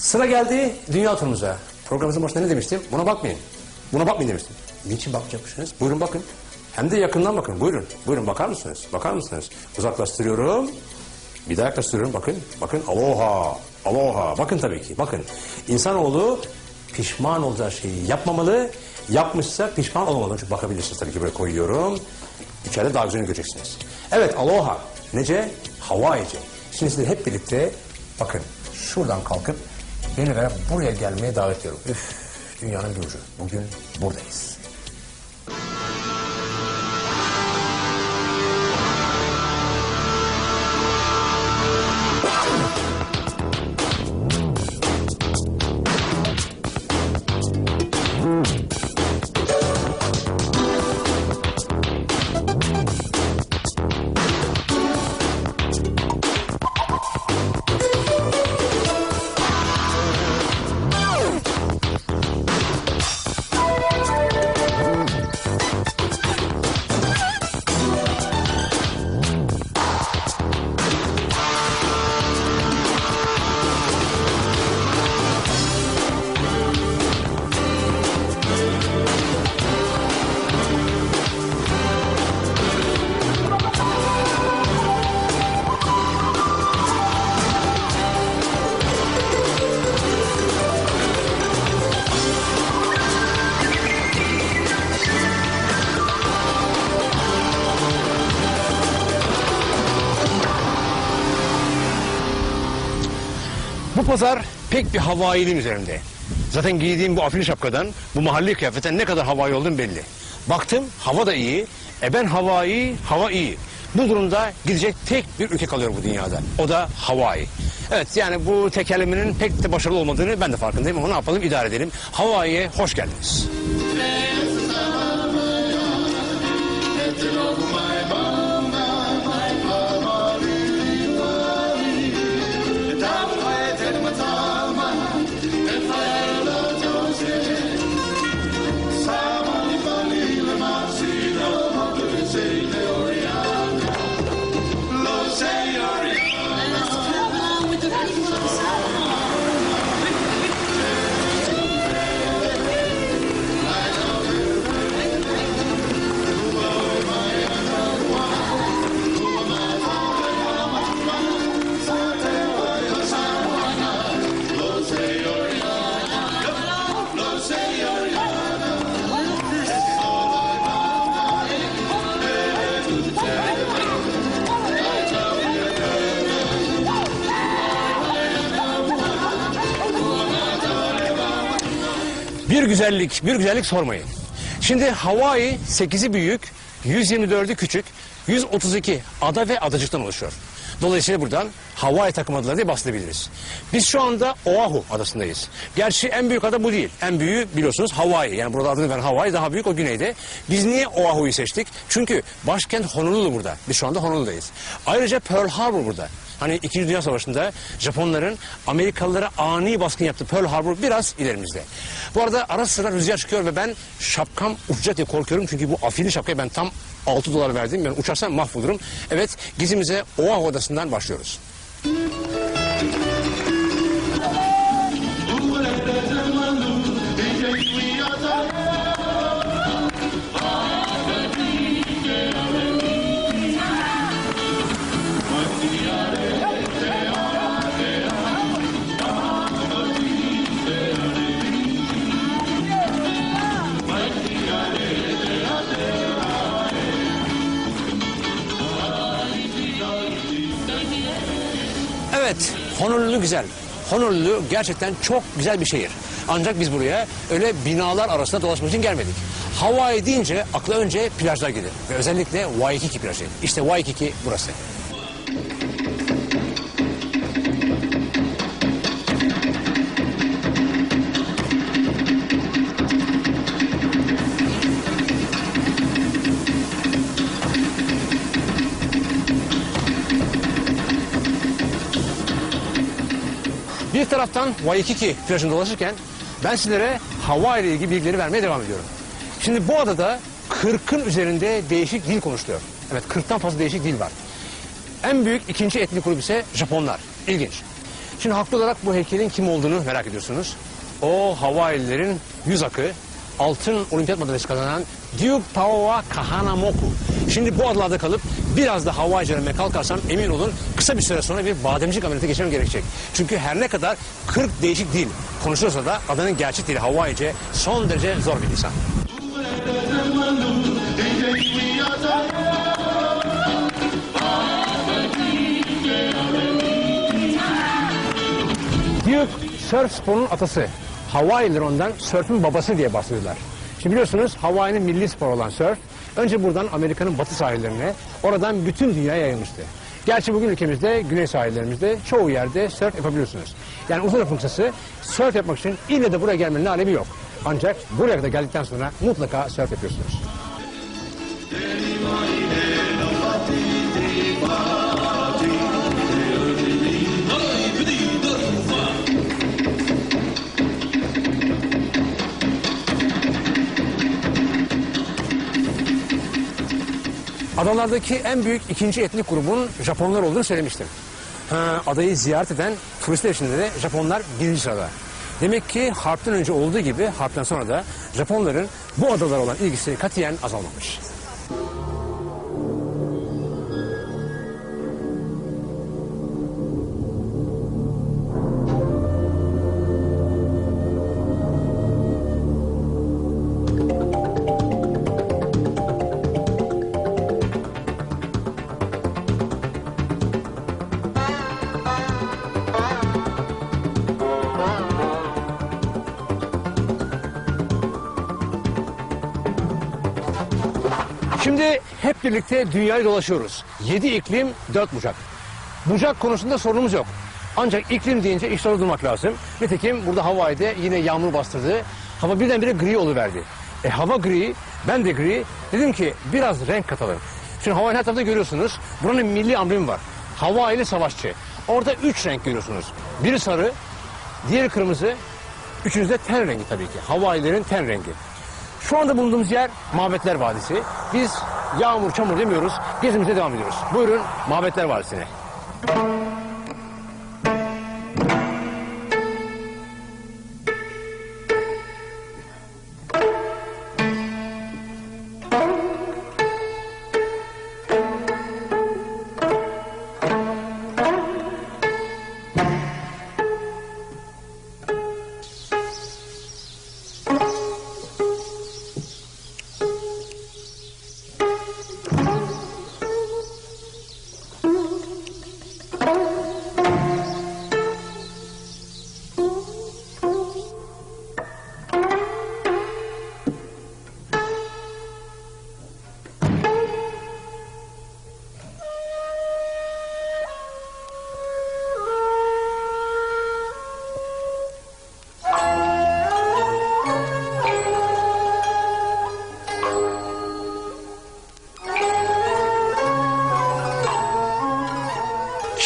Sıra geldi dünya turumuza. Programımızın başında ne demiştim? Buna bakmayın. Buna bakmayın demiştim. Niçin bakacakmışsınız? Buyurun bakın. Hem de yakından bakın. Buyurun. Buyurun bakar mısınız? Bakar mısınız? Uzaklaştırıyorum. Bir daha yaklaştırıyorum. Bakın. Bakın. Aloha. Aloha. Bakın tabii ki. Bakın. İnsanoğlu pişman olacağı şeyi yapmamalı. Yapmışsa pişman olmamalı. Çünkü bakabilirsiniz tabii ki böyle koyuyorum. İçeride daha güzel göreceksiniz. Evet. Aloha. Nece? Hawaiice. Şimdi sizleri hep birlikte bakın şuradan kalkıp beni ve buraya gelmeye davet ediyorum. Üf, dünyanın bir ucu. Bugün buradayız. Bu pazar pek bir havailiğin üzerinde. Zaten giydiğim bu afili şapkadan, bu mahalli kıyafetten ne kadar havai olduğum belli. Baktım hava da iyi, e ben havai, hava iyi. Bu durumda gidecek tek bir ülke kalıyor bu dünyada. O da Hawaii. Evet yani bu tekerlemenin pek de başarılı olmadığını ben de farkındayım ama ne yapalım idare edelim. Hawaii'ye hoş geldiniz. Bir güzellik, bir güzellik sormayın. Şimdi Hawaii 8'i büyük, 124'ü küçük, 132 ada ve adacıktan oluşuyor. Dolayısıyla buradan Hawaii takım adaları diye bahsedebiliriz. Biz şu anda Oahu adasındayız. Gerçi en büyük ada bu değil. En büyüğü biliyorsunuz Hawaii. Yani burada adını veren Hawaii daha büyük o güneyde. Biz niye Oahu'yu seçtik? Çünkü başkent Honolulu burada. Biz şu anda Honolulu'dayız. Ayrıca Pearl Harbor burada. Hani İkinci Dünya Savaşı'nda Japonların Amerikalılara ani baskın yaptığı Pearl Harbor biraz ilerimizde. Bu arada ara sıra rüzgar çıkıyor ve ben şapkam uçacak diye korkuyorum. Çünkü bu afili şapkaya ben tam 6 dolar verdim. Ben uçarsam mahvolurum. Evet gezimize Oahu Adası'ndan başlıyoruz. Evet, Honolulu güzel. Honolulu gerçekten çok güzel bir şehir. Ancak biz buraya öyle binalar arasında dolaşmak için gelmedik. Hawaii deyince akla önce plajlar gelir. Ve özellikle Waikiki plajı. İşte Waikiki burası. Bir taraftan Waikiki plajında dolaşırken ben sizlere Hawaii ile ilgili bilgileri vermeye devam ediyorum. Şimdi bu adada 40'ın üzerinde değişik dil konuşuluyor. Evet 40'tan fazla değişik dil var. En büyük ikinci etnik grup ise Japonlar. İlginç. Şimdi haklı olarak bu heykelin kim olduğunu merak ediyorsunuz. O Hawaii'lilerin yüz akı, altın olimpiyat madalyası kazanan Duke Taoa Kahanamoku. Şimdi bu adlarda kalıp biraz da Hawaii'ce öğrenmeye kalkarsam emin olun kısa bir süre sonra bir bademcik ameliyatı geçirmem gerekecek. Çünkü her ne kadar 40 değişik dil konuşulursa da adanın gerçek dili Hawaii'ce son derece zor bir lisan. Duke surf sporunun atası. Hawaii'liler ondan surf'ün babası diye bahsediyorlar. Şimdi biliyorsunuz Hawaii'nin milli spor olan surf önce buradan Amerika'nın batı sahillerine oradan bütün dünyaya yayılmıştı. Gerçi bugün ülkemizde güney sahillerimizde çoğu yerde surf yapabiliyorsunuz. Yani uzun lafın kısası yapmak için ille de buraya gelmenin alemi yok. Ancak buraya kadar geldikten sonra mutlaka surf yapıyorsunuz. Adalardaki en büyük ikinci etnik grubun Japonlar olduğunu söylemiştim. Ha, adayı ziyaret eden turistler içinde de Japonlar birinci sırada. Demek ki harpten önce olduğu gibi harpten sonra da Japonların bu adalara olan ilgisi katiyen azalmamış. Hep birlikte dünyayı dolaşıyoruz. Yedi iklim, dört bucak. Bucak konusunda sorunumuz yok. Ancak iklim deyince iş soru durmak lazım. Nitekim burada Hawaii'de yine yağmur bastırdı. Hava birdenbire gri oluverdi. E hava gri, ben de gri. Dedim ki biraz renk katalım. Şimdi Hawaii'nin her tarafında görüyorsunuz. Buranın milli amblemi var. Hawaii'li savaşçı. Orada üç renk görüyorsunuz. Biri sarı, diğeri kırmızı, üçüncüsü de ten rengi tabii ki. Hawaii'lerin ten rengi. Şu anda bulunduğumuz yer Mabetler Vadisi. Biz yağmur çamur demiyoruz, gezimize devam ediyoruz. Buyurun Mabetler Vadisi'ne.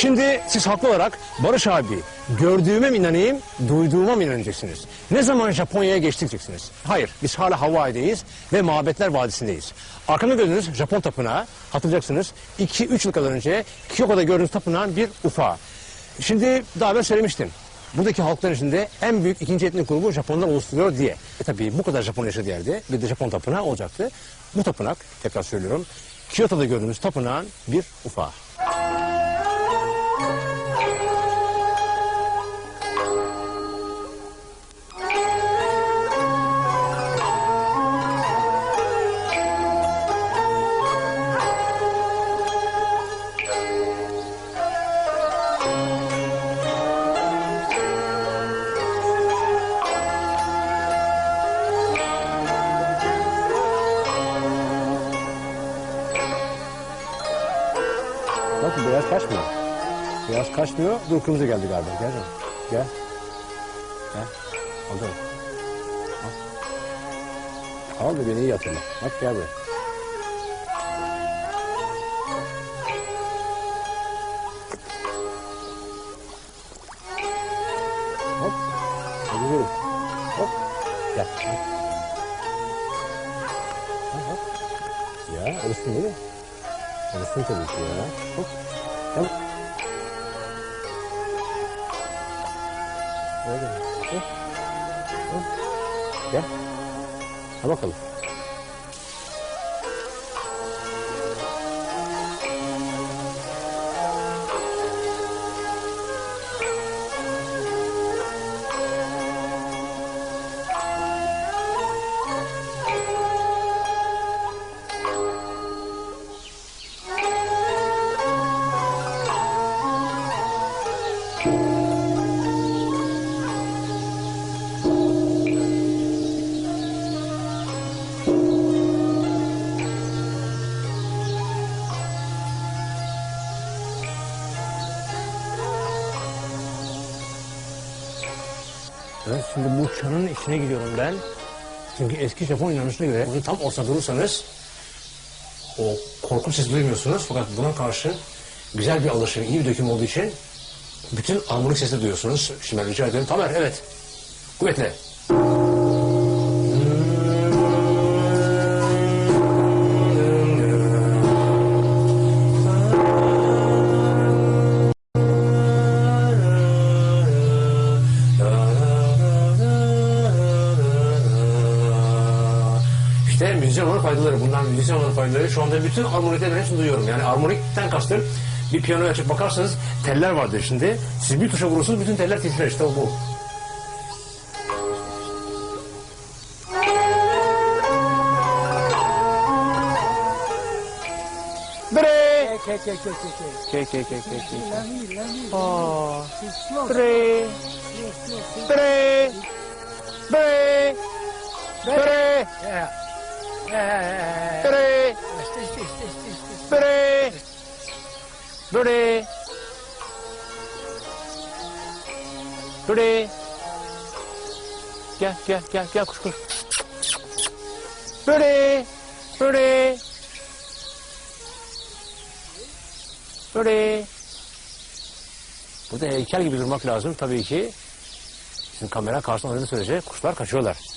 Şimdi siz haklı olarak Barış abi gördüğüme mi inanayım, duyduğuma mı inanacaksınız? Ne zaman Japonya'ya geçtik diyeceksiniz? Hayır, biz hala Hawaii'deyiz ve Mabetler Vadisi'ndeyiz. Arkamda gördüğünüz Japon tapınağı hatırlayacaksınız 2-3 yıl kadar önce Kyoto'da gördüğünüz tapınağın bir ufağı. Şimdi daha ben söylemiştim. Buradaki halkların içinde en büyük ikinci etnik grubu Japonlar oluşturuyor diye. E tabii bu kadar Japon yaşadığı yerde bir de Japon tapınağı olacaktı. Bu tapınak, tekrar söylüyorum, Kyoto'da gördüğümüz tapınağın bir ufağı. Beyaz kaçmıyor. Dur kırmızı geldi galiba. Gel canım. Gel. Gel. Al canım. Al. Al da beni iyi hatırla. Bak gel buraya. Hop. Hadi yürü. Hop. Gel. Hop. Hop. Ya alıştın değil mi? Alıştın tabii ki ya. Hop. Hop. Öyle mi? Gel. Ha bakalım. Evet, şimdi bu çanın içine gidiyorum ben. Çünkü eski Japon inanışına göre bunu tam ortada durursanız o korkunç sesi duymuyorsunuz. Fakat buna karşı güzel bir alışım, iyi bir döküm olduğu için bütün armonik sesi duyuyorsunuz. Şimdi ben rica ediyorum. Tamer, evet. Kuvvetle. Olmanın faydaları. Bunlar müzisyen olmanın faydaları. Şu anda bütün armoniklerin hepsini duyuyorum. Yani armonikten kastım bir piyanoya açıp bakarsanız teller vardır şimdi. Siz bir tuşa vurursunuz bütün teller titrer. İşte o bu. Bre! Ke ke ke ke ke. La mi, la mi. Oh. Slow, Bre! Bre! Bre! Bre! Yeah. Stay. Bre! Bre! Bre! Gel gel gel gel kuş kuş. Bre! Bre! Bre! Burada heykel gibi durmak lazım tabii ki. Şimdi kamera karşısında oynadığınız sürece kuşlar kaçıyorlar.